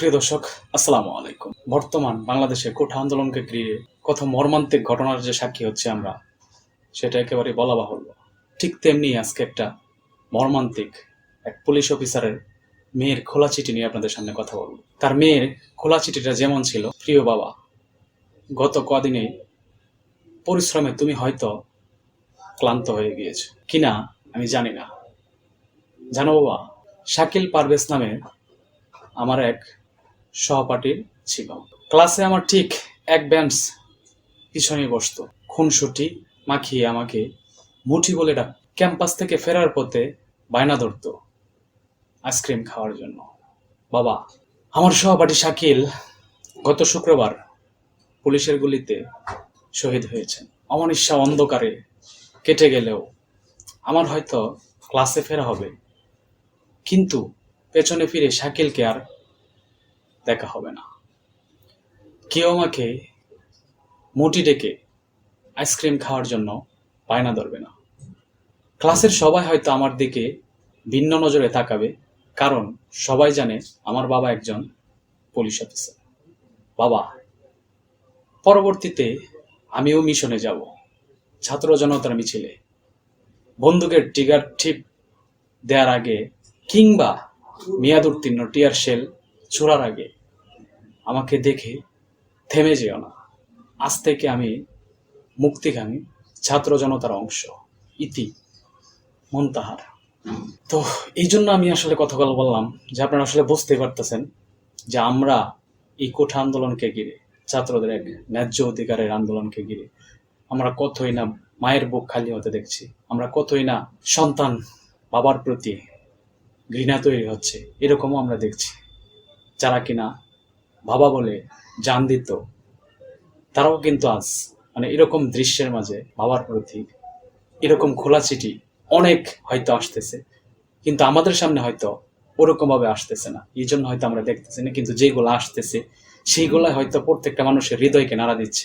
প্রিয় দর্শক, আসসালামু আলাইকুম। বর্তমান বাংলাদেশে কোঠা আন্দোলনকে ঘিরে কত মর্মান্তিক ঘটনার যে সাক্ষী হচ্ছে আমরা, সেটা একেবারে বলা বাহুল্য। ঠিক তেমনি আজকে একটা মর্মান্তিক এক পুলিশ অফিসারের মেয়ের খোলা চিঠি নিয়ে আপনাদের সামনে কথা বলব। তার মেয়ের খোলা চিঠিটা যেমন ছিল, প্রিয় বাবা, গত কদিনে পরিশ্রমে তুমি হয়তো ক্লান্ত হয়ে গিয়েছো। কিনা আমি জানি না। জানো বাবা, শাকিল পারভেজ নামে আমার এক সহপাঠীর ছিল। ক্লাসে আমার ঠিক এক বেঞ্চ পিছনে বসতো। খুনসুটি মাখিয়ে আমাকে মুঠি বলে ডাক ক্যাম্পাস থেকে ফেরার পথে বায়না ধরতো আইসক্রিম খাওয়ার জন্য। বাবা, আমার সহপাঠী শাকিল গত শুক্রবার পুলিশের গুলিতে শহীদ হয়েছেন। অমনিশা অন্ধকারে কেটে গেলেও আমার হয়তো ক্লাসে ফেরা হবে। কিন্তু পেছনে ফিরে শাকিলকে আর দেখা হবে না। কেউ আমাকে মুটি ডেকে আইসক্রিম খাওয়ার জন্য বায়না ধরবে না। ক্লাসের সবাই হয়তো আমার দিকে ভিন্ন নজরে তাকাবে, কারণ সবাই জানে আমার বাবা একজন পুলিশ অফিসার বাবা, পরবর্তীতে আমিও মিশনে যাব, ছাত্র জনতার মিছিলে। বন্দুকের টিগার টিপ দেওয়ার আগে কিংবা মেয়াদ উত্তীর্ণ টিয়ার শেল ছোড়ার আগে আমাকে দেখে থেমে যেও না। আজ থেকে আমি মুক্তিগামী ছাত্র জনতার অংশ। ইতি মন্তাহার। তো এই জন্য আমি আসলে কথাগুলো বললাম যে আপনারা আসলে বুঝতে পারতেছেন যে আমরা এই কোঠা আন্দোলনকে ঘিরে, ছাত্রদের এক ন্যায্য অধিকারের আন্দোলনকে ঘিরে, আমরা কতই না মায়ের বুক খালি হতে দেখছি, আমরা কতই না সন্তান বাবার প্রতি ঘৃণা তৈরি হচ্ছে, এরকমও আমরা দেখছি। যারা কিনা বাবা বলে জান দিত তারাও কিন্তু আজ মানে এরকম দৃশ্যের মাঝে বাবার প্রতি এরকম খোলা চিঠি অনেক হয়তো আসতেছে। কিন্তু আমাদের সামনে হয়তো ওরকম ভাবে আসতেছে না। এই জন্য হয়তো আমরা দেখতেছি না, কিন্তু যেগুলো আসতেছে সেইগুলো হয়তো প্রত্যেকটা মানুষের হৃদয়কে নাড়া দিচ্ছে।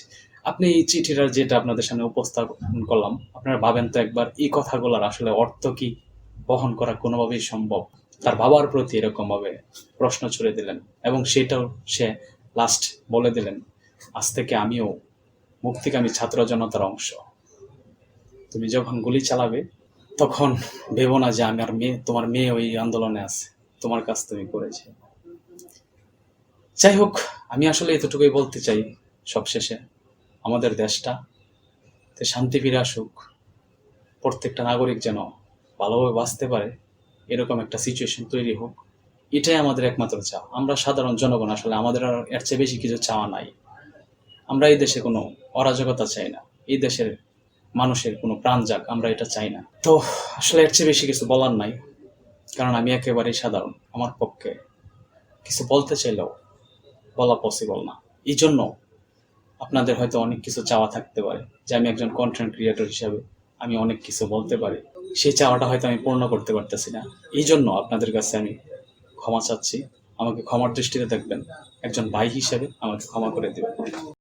আপনি এই চিঠিটা যেটা আপনাদের সামনে উপস্থাপন করলাম, আপনারা ভাবেন তো একবার এই কথাগুলোর আসলে অর্থ কি? বহন করা কোনোভাবেই সম্ভব তার বাবার প্রতি এরকম ভাবে প্রশ্ন ছুড়ে দিলেন এবং সেটাও সে লাস্ট বলে দিলেন, আজ থেকে আমিও মুক্তিকামী ছাত্র জনতার অংশ। তুমি যখন গুলি চালাবে, তখন ভেবো না যে আমার মেয়ে, তোমার মেয়ে ওই আন্দোলনে আছে, তোমার কাজ তুমি করেছে। যাই হোক, আমি আসলে এতটুকুই বলতে চাই সবশেষে। আমাদের দেশটা শান্তি ফিরে আসুক। প্রত্যেকটা নাগরিক যেন ভালোভাবে বাঁচতে পারে। এরকম একটা সিচুয়েশন তৈরি হোক, এটাই আমাদের একমাত্র চাওয়া। আমরা সাধারণ জনগণ আসলে আমাদের আর এর চেয়ে বেশি কিছু চাওয়া নাই। আমরা এই দেশে কোনো অরাজকতা চাই না। এই দেশের মানুষের কোনো প্রাণ যাক, আমরা এটা চাই না। তো আসলে এর চেয়ে বেশি কিছু বলার নাই, কারণ আমি একেবারেই সাধারণ। আমার পক্ষে কিছু বলতে চাইলেও বলা পসিবল না। এই জন্য আপনাদের হয়তো অনেক কিছু চাওয়া থাকতে পারে, যে আমি একজন কন্টেন্ট ক্রিয়েটর হিসাবে আমি অনেক কিছু বলতে পারি। সেই চাওয়াটা হয়তো আমি পূর্ণ করতে পারতেছি না। এই জন্য আপনাদের কাছে আমি ক্ষমা চাচ্ছি। আমাকে ক্ষমার দৃষ্টিতে দেখবেন। একজন ভাই হিসেবে আমাকে ক্ষমা করে দেবেন।